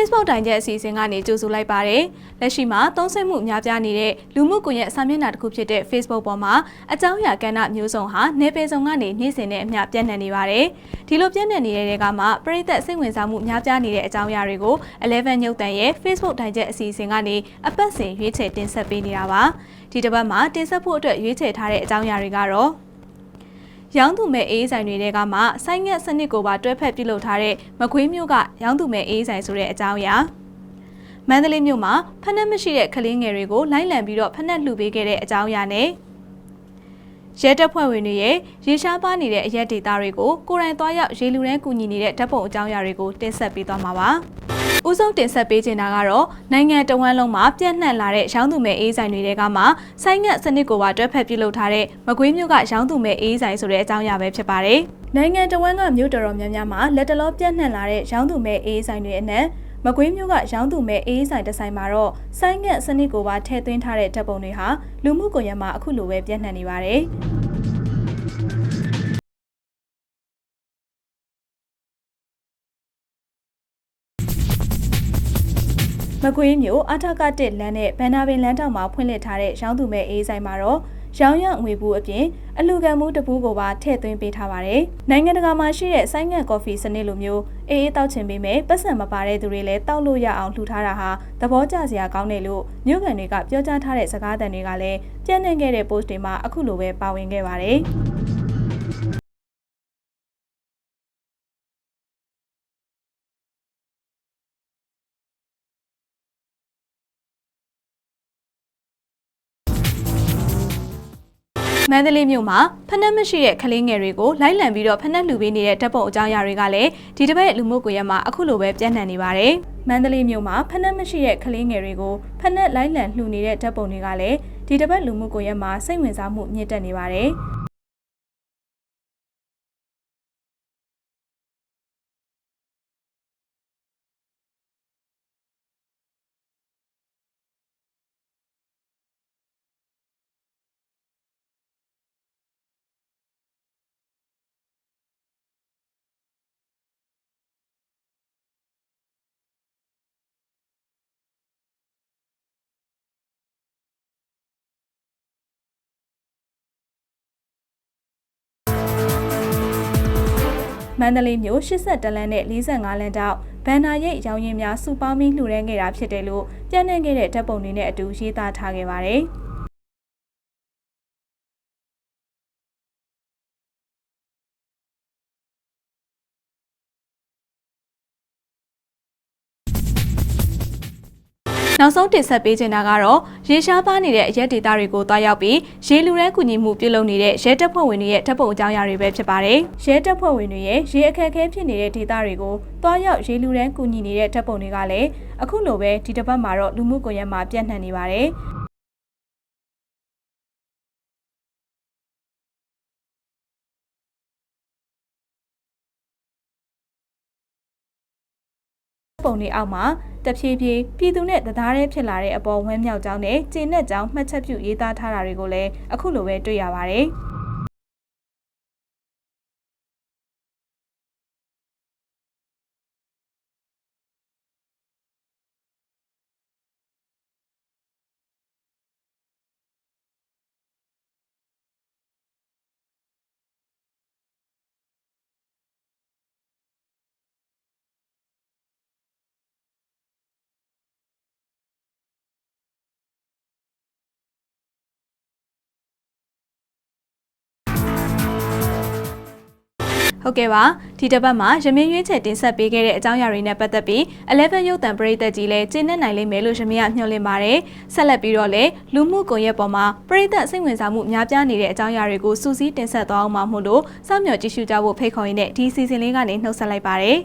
Facebook တိုင်ချက်အစီအစဉ်ကနေကြိုဆိုလိုက်ပါတယ်။လက်ရှိမှာသုံးဆွဲမှုများပြားနေတဲ့လူမှုကွန်ရက်စာမျက်နှာတစ်ခုဖြစ်တဲ့ Facebook ပေါ်မှာအကြောင်းအရာကဏ္ဍမျိုးစုံဟာနေပေစုံကနေနေ့စဉ်နဲ့အမျှပြန့်နှံ့နေပါတယ်။ဒီလိုပြန့်နှံ့နေတဲ့တွေကမှပရိသတ်စိတ်ဝင်စားမှုများပြားနေတဲ့အကြောင်းအရာတွေကို11ညုတ်တန်ရဲ့ Facebook တိုင်ချက်အစီအစဉ်ကနေအပတ်စဉ်ရွေးချယ်တင်ဆက်ပေးနေတာပါ။ဒီတစ်ပတ်မှာတင်ဆက်ဖို့အတွက်ရွေးချယ်ထားတဲ့အကြောင်းအရာတွေကတော့ ရောင်းသူမဲ့အေးဆိုင်တွေကမှဆိုင်းငက်စနစ်ကိုပါတွဲဖက်ပြုလုပ်ထားတဲ့မကွေးမျိုးကရောင်းသူမဲ့အေးဆိုင်ဆိုတဲ့အကြောင်းအရာမန္တလေးမြို့မှာဖက်နှက်မရှိတဲ့ကလေးငယ်တွေကိုလိုက်လံပြီးတော့ဖက်နှက်လှူပေးခဲ့တဲ့အကြောင်းအရာနဲ့ရဲတပ်ဖွဲ့ဝင်တွေရဲ့ရေရှားပါနေတဲ့အရက်ဒေတာတွေကိုကိုယ်တိုင်သွားရောက်ရေလူရန်ကူညီနေတဲ့ဓာတ်ပုံအကြောင်းအရာတွေကိုတင်ဆက်ပေးသွားမှာပါ။ ဦးဆုံးတင်ဆက်ပေးချင်တာကတော့နိုင်ငံတော်ဝန်လုံးမှာပြန့်နှံ့လာတဲ့ရောင်းသူမဲ့အေးဆိုင်တွေကမှဆိုင်းငတ်စနစ်ကိုပါတွဲဖက်ပြုလုပ်ထားတဲ့မကွေးမြို့ကရောင်းသူမဲ့အေးဆိုင်ဆိုတဲ့အကြောင်းအရာပဲဖြစ်ပါတယ်။နိုင်ငံတော်ဝန်ကမြို့တော်တော်များများမှာလက်တလောပြန့်နှံ့လာတဲ့ရောင်းသူမဲ့အေးဆိုင်တွေအနက်မကွေးမျိုးကရောင်းသူမဲ့အေးဆိုင်တစ်ဆိုင်မှာတော့ဆိုင်းငတ်စနစ်ကိုပါထည့်သွင်းထားတဲ့ဓာတ်ပုံတွေဟာလူမှုကွန်ရက်မှာအခုလိုပဲပြန့်နှံ့နေပါတယ်။ ကွေးမျိုးအထကတစ်လမ်းနဲ့ဗန္နာပင်လမ်းတောင်မှာဖွင့်လှစ်ထားတဲ့ရောင်းသူမဲ့အေးဆိုင်မှာတော့ရောင်းရငွေဘူးအပြင်အလူကန်မှုတပူးကိုပါထည့်သွင်းပေးထားပါတယ်။နိုင်ငံတကာမှာရှိတဲ့ဆိုင်းငံကော်ဖီစနစ်လိုမျိုးအေးအေးတောက်ချင်ပေးမယ်ပတ်စံမပါတဲ့သူတွေလည်းတောက်လို့ရအောင်လှူထားတာဟာသဘောကျစရာကောင်းတယ်လို့မြို့ကန်တွေကပြောကြားထားတဲ့စကားသံတွေကလည်းပြန့်နှံ့ခဲ့တဲ့ post တွေမှာအခုလိုပဲပါဝင်ခဲ့ပါတယ်။ မန္တလေးမြို့မှာဖက်နှက်မရှိတဲ့ကလေးငယ်တွေကိုလိုက်လံပြီးတော့ဖက်နှက်လူပေးနေတဲ့တပ်ပုံအကြောင်းအရာတွေကလည်းဒီတစ်ပတ်လူမှုကွန်ရက်မှာအခုလိုပဲပြန့်နှံ့နေပါတယ်။မန္တလေးမြို့မှာဖက်နှက်မရှိတဲ့ကလေးငယ်တွေကိုဖက်နှက်လိုက်လံလှူနေတဲ့တပ်ပုံတွေကလည်းဒီတစ်ပတ်လူမှုကွန်ရက်မှာစိတ်ဝင်စားမှုမြင့်တက်နေပါတယ်။ မန္တလေးမြို့82လမ်းနဲ့45လမ်းတောက်ဗန္နာရိပ်ရောင်ရင်များစုပေါင်းပြီးလှူဒန်းခဲ့တာဖြစ်တယ်လို့ပြန့်နှံ့ခဲ့တဲ့ဓာတ်ပုံတွေနဲ့အတူရေးသားထားခဲ့ပါတယ်။ နောက်ဆုံးတင်ဆက်ပေးချင်တာကတော့ရေရှားပါနေတဲ့အရက်ဒေတာတွေကိုတွားရောက်ပြီးရေလူရန်ကူညီမှုပြုလုပ်နေတဲ့ရဲတပ်ဖွဲ့ဝင်တွေရဲ့တပ်ပုံအကြောင်းအရာတွေပဲဖြစ်ပါတယ်။ရဲတပ်ဖွဲ့ဝင်တွေရဲ့ရေအခက်အခဲဖြစ်နေတဲ့ဒေတာတွေကိုတွားရောက်ရေလူရန်ကူညီနေတဲ့တပ်ပုံတွေကလည်းအခုလိုပဲဒီတစ်ပတ်မှာတော့လူမှုကွန်ရက်မှာပြန့်နှံ့နေပါတယ်။ ပုံတွေအောက်မှာတဖြည်းဖြည်းပြည်သူနဲ့တသားတည်းဖြစ်လာတဲ့အပေါ်ဝမ်းမြောက်ကြောင်းနဲ့ကျေနပ်ကြောင်းမှတ်ချက်ပြုရေးသားထားတာတွေကိုလည်းအခုလိုပဲတွေ့ရပါတယ်။ ဟုတ်ကဲ့ပါဒီတစ်ပတ်မှာရမင်းရွေးချယ်တင်ဆက်ပေးခဲ့တဲ့အကြောင်းအရာတွေနဲ့ပတ်သက်ပြီး11ရုပ်သံပရိသတ်ကြီးလည်းကျင်းနဲ့နိုင်လိမ့်မယ်လို့ရမင်းကမျှော်လင့်ပါတယ်ဆက်လက်ပြီးတော့လည်းလူမှုကွန်ရက်ပေါ်မှာပရိသတ်စိတ်ဝင်စားမှုများပြားနေတဲ့အကြောင်းအရာတွေကိုစူးစီးတင်ဆက်သွားအောင်မှာမို့လို့စောင့်မျှော်ကြည့်ရှုကြဖို့ဖိတ်ခေါ်ရင်းနဲ့ဒီစီစဉ်လေးကနေနှုတ်ဆက်လိုက်ပါတယ်